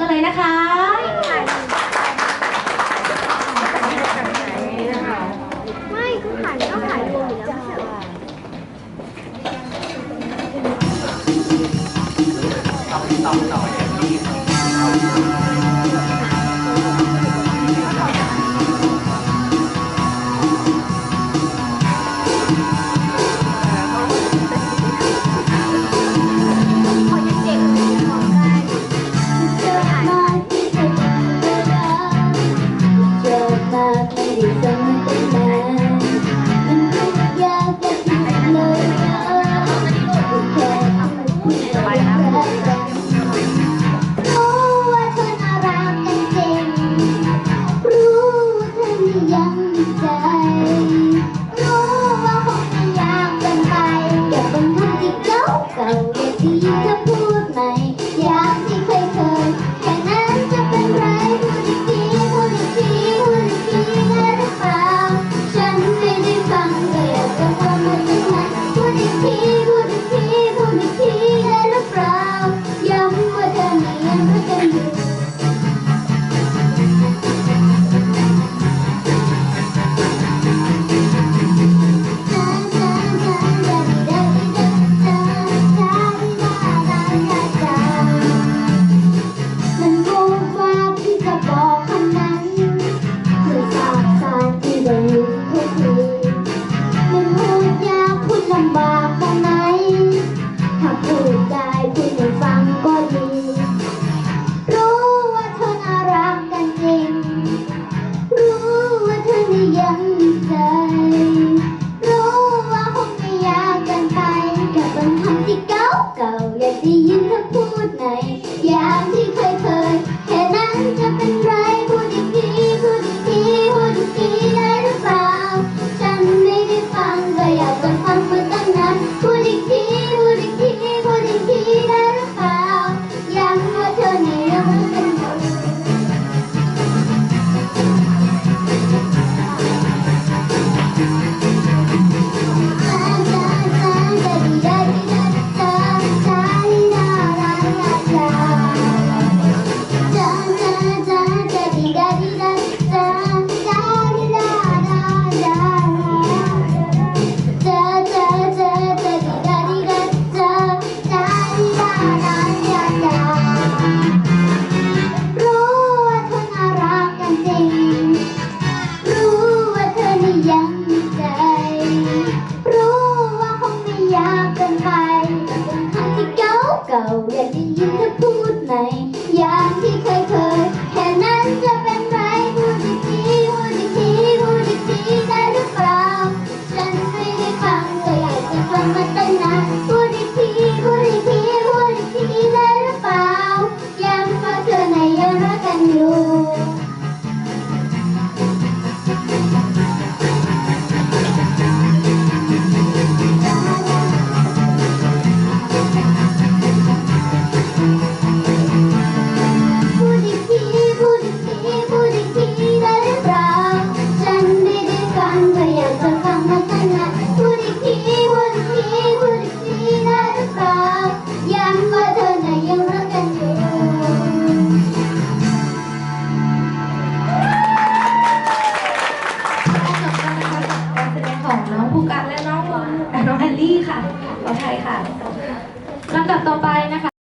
ก็เลยนะคะ่าอยากได้ยินเธอพูดใหม่อย่างที่เคยเคย แค่นั้นจะเป็นไรพูดอีกทีพูดอีกทีพูดอีกทีได้หรือเปล่า ฉันไม่ได้ฟังก็อยากจะฟังมาตั้งนานพูดอีกทีพูดอีกทีพูดอีกทีได้หรือเปล่ายังว่าเธอในยังรักกันอยู่ ค่ะขอไทยค่ะลำดับต่อไปนะคะ